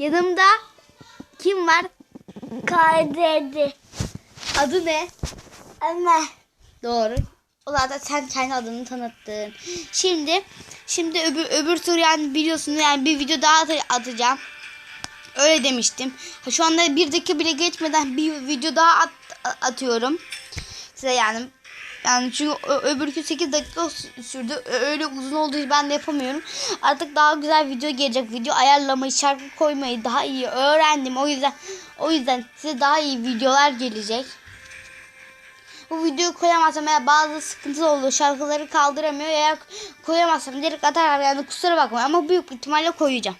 Yanımda kim var? Kaydedi. Adı ne? Ama Doğru. O zaten sen kendi adını tanıttın. Şimdi şimdi öbür öbür tur yani biliyorsunuz yani bir video daha at- atacağım. Öyle demiştim. Şu anda bir dakika bile geçmeden bir video daha at- atıyorum. Size yani yani çünkü öbürkü 8 dakika sürdü. Öyle uzun olduğu için ben de yapamıyorum. Artık daha güzel video gelecek. Video ayarlamayı, şarkı koymayı daha iyi öğrendim. O yüzden o yüzden size daha iyi videolar gelecek. Bu videoyu koyamazsam veya bazı sıkıntı oldu. Şarkıları kaldıramıyor. Eğer koyamazsam direkt atarım. Yani kusura bakmayın ama büyük ihtimalle koyacağım.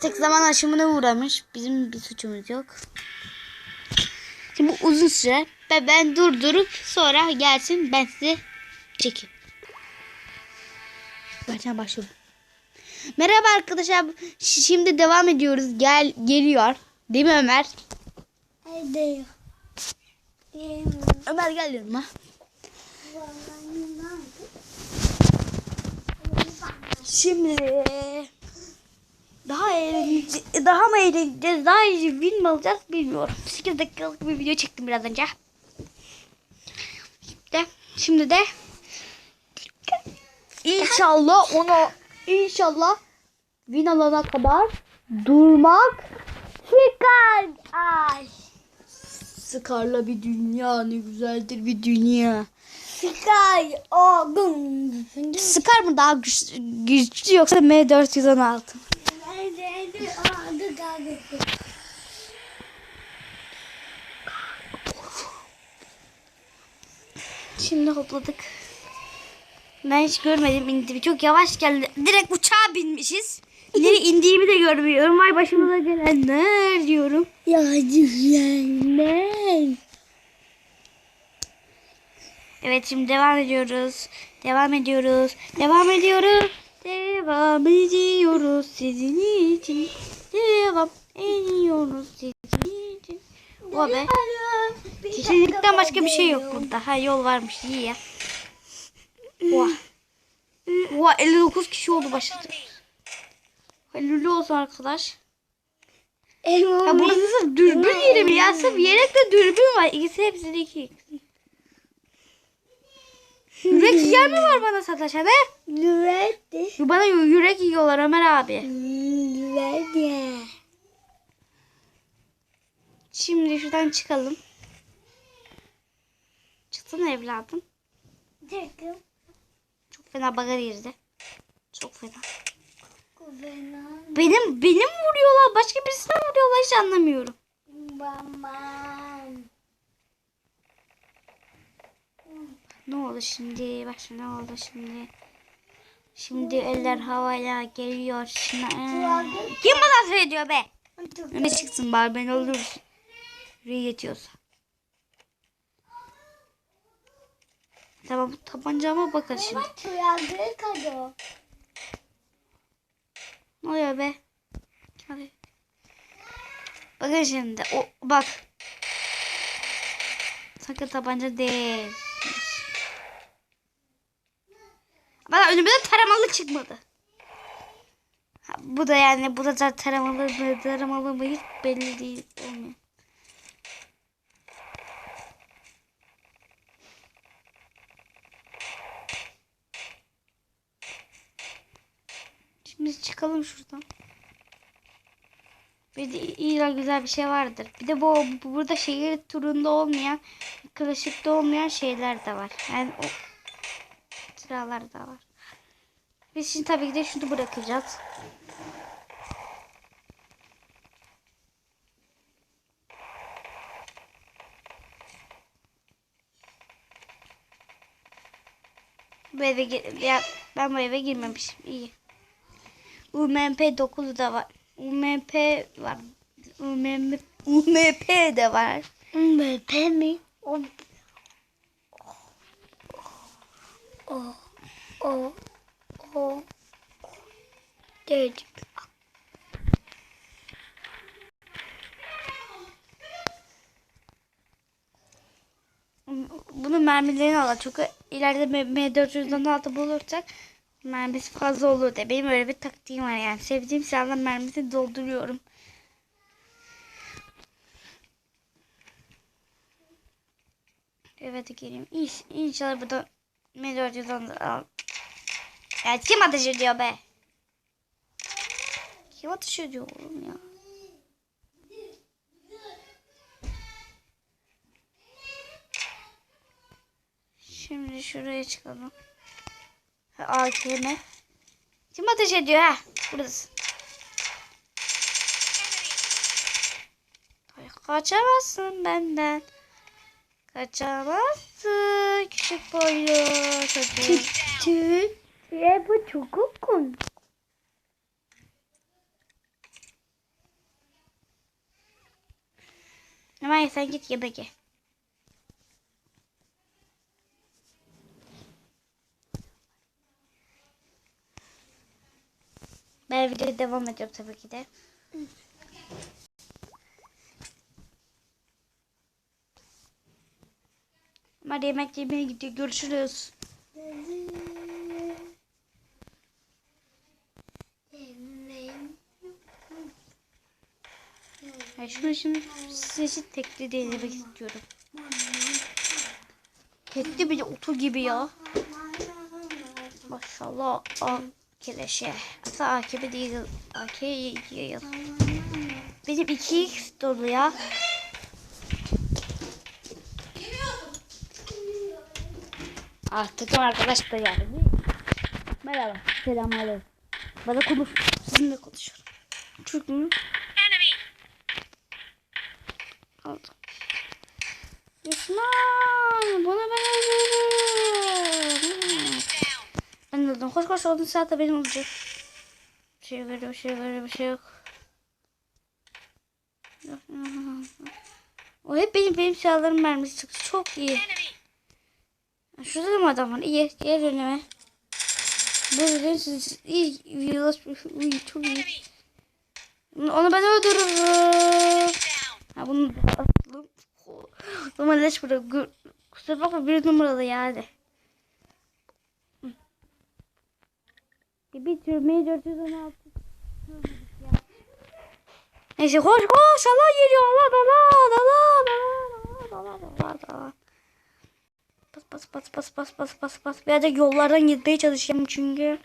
Tek zaman aşımına uğramış. Bizim bir suçumuz yok. Uzun süre ve ben durdurup sonra gelsin ben size çekeyim. Baştan başlıyorum. Merhaba arkadaşlar. Şimdi devam ediyoruz. Gel geliyor. Değil mi Ömer? hadi. Ömer gel yanıma. Şimdi daha eğlenceli, daha mı eğleneceğiz, daha iyi mi alacağız bilmiyorum. 8 dakikalık bir video çektim biraz önce. Şimdi, şimdi de inşallah onu inşallah win alana kadar durmak Çıkar. Ay. Sıkarla bir dünya ne güzeldir bir dünya. Çıkar. Oğlum. Sıkar mı daha güç- güçlü yoksa M416? Hadi hadi. Hadi hadi. Şimdi hopladık. Ben hiç görmedim indi. Çok yavaş geldi. Direkt uçağa binmişiz. Nereye indiğimi de görmüyorum. Vay başımıza gelenler diyorum. Ya güzeller. Evet şimdi devam ediyoruz. Devam ediyoruz. Devam ediyoruz. Devam ediyoruz sizin için. Devam ediyoruz sizin için. O be. Kesinlikle başka bir şey yok burada. Ha yol varmış iyi ya. Oha. Oha 59 kişi oldu başladı. Hayırlı olsun arkadaş. Ya burası dürbün yeri mi ya? Sırf yelekte dürbün var. İkisi hepsi de iki. Yürek yiyen mi var bana sataşan he? Lüverdi. Bana yürek yiyorlar Ömer abi. Lüverdi. Şimdi şuradan çıkalım. Çıksana evladım. Takım. Çok fena baga girdi. Çok fena. Benim benim vuruyorlar. Başka birisine vuruyorlar hiç anlamıyorum. Babam. Ne oldu şimdi? Bak ne oldu şimdi? Şimdi eller havaya geliyor. Şimdi, Kim bana söylüyor be? Ne çıksın bari ben olur. Yetiyorsa. Tamam bu tabancama bakın şimdi. Ne oluyor be? Hadi. Bakın şimdi. O, bak. Sakın tabanca değil. Bana önüme de taramalı çıkmadı. Ha, bu da yani bu da zaten taramalı mı taramalı mı hiç belli değil. Olmuyor. Şimdi çıkalım şuradan. Bir de iyi güzel bir şey vardır. Bir de bu, bu burada şehir turunda olmayan, klasikte olmayan şeyler de var. Yani o sıralar da var. Biz şimdi tabii ki de şunu bırakacağız. Bu eve ya ben bu eve girmemişim. İyi. UMP 9 da var. UMP var. UMP, UMP de var. MVP mi? O. O. O. Dedik. Bunun mermilerini alalım. Çünkü ileride M- M416 bulursak Mermisi fazla olur da benim öyle bir taktiğim var yani. Sevdiğim silahla mermisi dolduruyorum. Evet geleyim. İş, inşallah burada Melodi'den de al. Ya kim ateş ediyor be? Kim ateş ediyor oğlum ya? Şimdi şuraya çıkalım. AKM. Kim ateş ediyor ha? Buradasın. Ay, kaçamazsın benden. Kaçamazsın küçük boylu çocuk. Ya bu çok kokun. Hemen sen git yemek ye. Ben videoya devam ediyorum tabii ki de. Hadi yemek yemeye gidiyor. Görüşürüz. Ya şunu şimdi sesi tekli denemek istiyorum. Tekli bir de otu gibi ya. Maşallah. A keleşe. Hatta AKB değil. AK yayıl. Benim 2x dolu ya. Artık arkadaşlar yani. Merhaba. Selamünaleyküm. Bana konuş. Sizinle konuşuyorum. Çünkü Aldım. Düşman! Bunu ben öldürürüm. Ben öldüm. Koş koş olduğun saatte benim olacak. Bir şey görüyor, bir şey görüyor, bir şey yok. O hep benim benim silahlarım mermisi çıktı. Çok iyi. Şurada da mı adam var? İyi. Gel önüme. Benim siz iyi, Çok iyi. Onu ben öldürürüm. Ha bunu aslım. Ama leş bırak. Kusura bakma bir numaralı yani. Bir bitirmeyi 416. Neyse koş koş Allah geliyor Allah Allah Allah Allah Allah Allah Bas bas bas bas bas bas bas bas. Bir de yollardan gitmeye çalışacağım çünkü.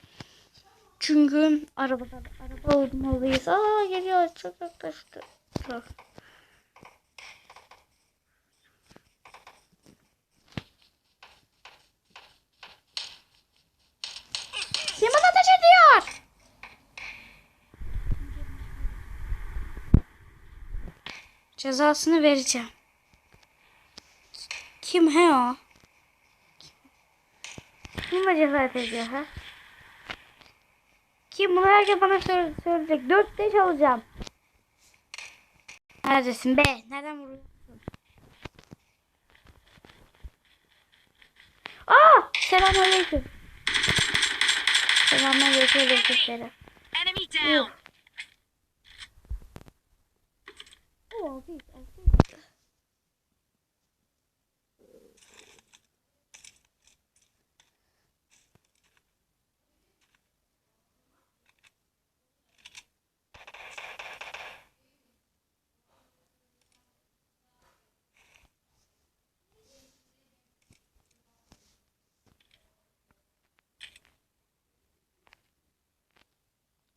Çünkü arabada araba olmalıyız. Aa geliyor çok yaklaştı. Çok. Kim bana ateş ediyor? Cezasını vereceğim. Kim he o? Kim acaba ediyor ha? Kim bunu herkes bana söyle- söyleyecek. Dört beş alacağım. Neredesin be? Nereden vuruyorsun? Aa! Selamünaleyküm. Selamünaleyküm. Aleykümselam. Enemy down. Oo, bir erkek.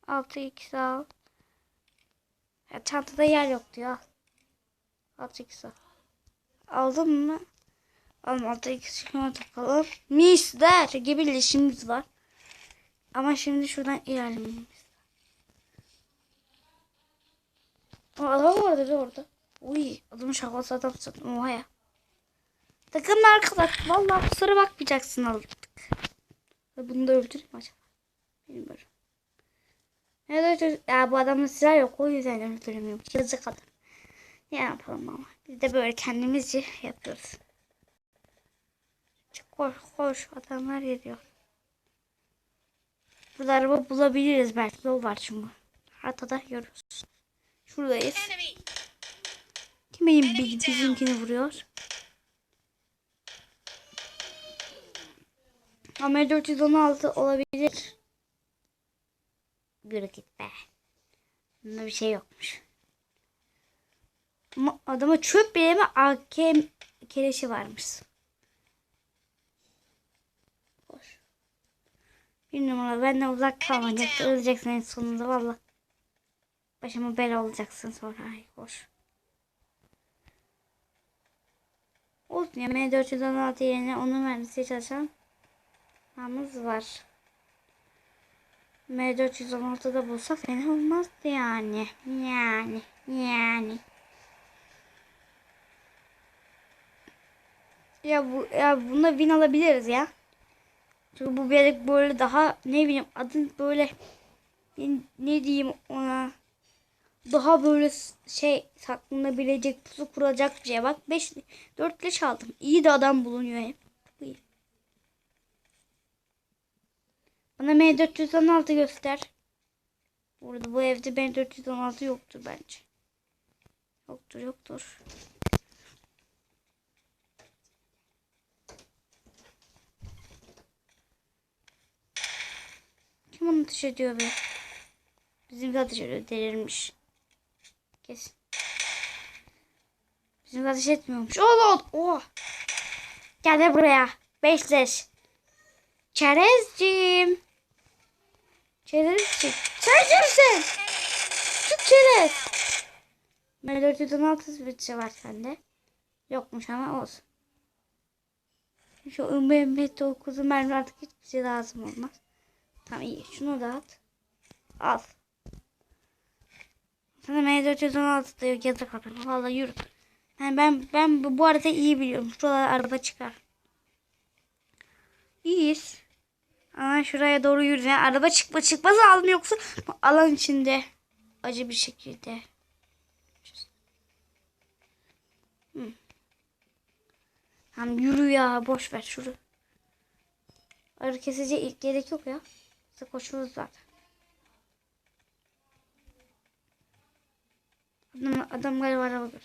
Altı x al. Ya, çantada yer yok diyor. Altı x al. Aldın mı? Aldım altı x şuna takalım. Misler gibi leşimiz var. Ama şimdi şuradan ilerlememiz. O adam vardı bir orada. Uy adamın şakası adam satın. Oha ya. Takımın arkadaş. Vallahi kusura bakmayacaksın aldık. Bunu da öldüreyim acaba. Bilmiyorum. Evet, evet. ya bu adamın silah yok o yüzden öldüremiyorum. Yazık adam. Ne yapalım ama. Biz de böyle kendimizce yapıyoruz. Çık koş koş adamlar geliyor. Burada araba bulabiliriz belki yol var çünkü. Haritada görüyoruz. Şuradayız. Kim benim bi- bizimkini vuruyor? Ama 416 olabilir. Yürü git be. Bunda bir şey yokmuş. Ama adama çöp bile mi AK keleşi varmış. Boş. Bir numara benden uzak kalmayacaksın. Öleceksin en sonunda valla. Başıma bela olacaksın sonra. Ay boş. Olsun ya M416 yerine onun mühendisi çalışan Hamız var. M416'da bulsak fena olmazdı yani. Yani. Yani. Ya bu ya bunda win alabiliriz ya. Çünkü bu bir böyle daha ne bileyim adın böyle ne, ne diyeyim ona daha böyle şey saklanabilecek pusu kuracak bir şey. Bak 5 4 leş aldım. İyi de adam bulunuyor hep. Bana M416 göster. Burada bu evde M416 yoktur bence. Yoktur yoktur. Kim onu ateş ediyor be? Bizim ateş ediyor delirmiş. Kesin. Bizim ateş etmiyormuş. Oğlum. Oh. Gel buraya. Beşleş. Çerezciğim. Çerezciğim. Sen kimsin? Tut çerez. M416 switch'i var sende. Yokmuş ama olsun. Şu M9'u mermi artık hiçbir şey lazım olmaz. Tamam iyi. Şunu da at. Al. Sana M416 diyor yazı kapatın. Valla yürü. Yani ben ben bu, bu arada iyi biliyorum. Şuralara araba çıkar. İyiyiz. Ama şuraya doğru yürü. Yani araba çıkma çıkmaz aldım yoksa alan içinde acı bir şekilde. Hı. Tamam yürü ya boş ver şunu. Arı kesici ilk gerek yok ya. Biz koşuyoruz zaten. Adam, adam galiba araba gördü.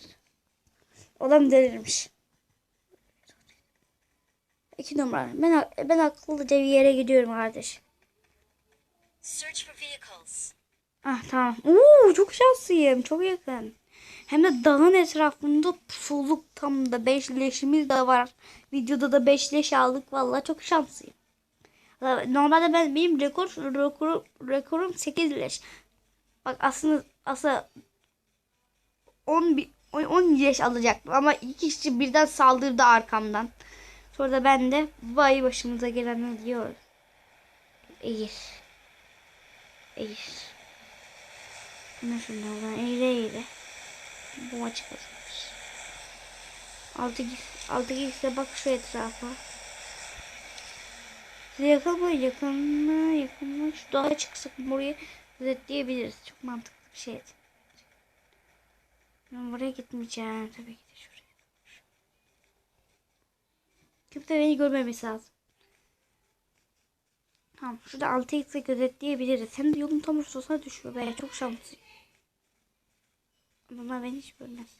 Adam delirmiş. İki numara. Ben, ben akıllıca bir yere gidiyorum kardeş. Ah tamam. Oo çok şanslıyım. Çok yakın. Hem de dağın etrafında pusuluk tam da beş leşimiz de var. Videoda da beş leş aldık. Vallahi çok şanslıyım. Normalde ben benim rekor rekorum, rekorum 8 leş. Bak aslında aslında 10 bi- 10 leş alacaktım ama iki kişi birden saldırdı arkamdan. Sonra da ben de vay başımıza gelenler diyor. Eğir. Eğir. Ne şunlardan eğile eğile. Bu maçı kazanmış. 6 git 6 gitse bak şu etrafa. Size yakın mı? Yakın mı? Yakın mı? Şu dağa çıksak buraya gözetleyebiliriz. Çok mantıklı bir şey. Ben buraya gitmeyeceğim. Tabii ki de şuraya. Kimse beni görmemesi lazım. Tamam. Şurada 6x'e gözetleyebiliriz. Hem de yolun tam ortasına düşüyor. be. çok şanslıyım. Bunlar beni hiç görmez.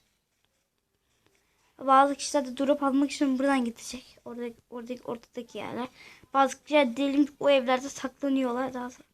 Bazı kişiler de durup almak için buradan gidecek. Orada, oradaki, ortadaki yerler. Bazı kişiler diyelim ki o evlerde saklanıyorlar. Daha sonra.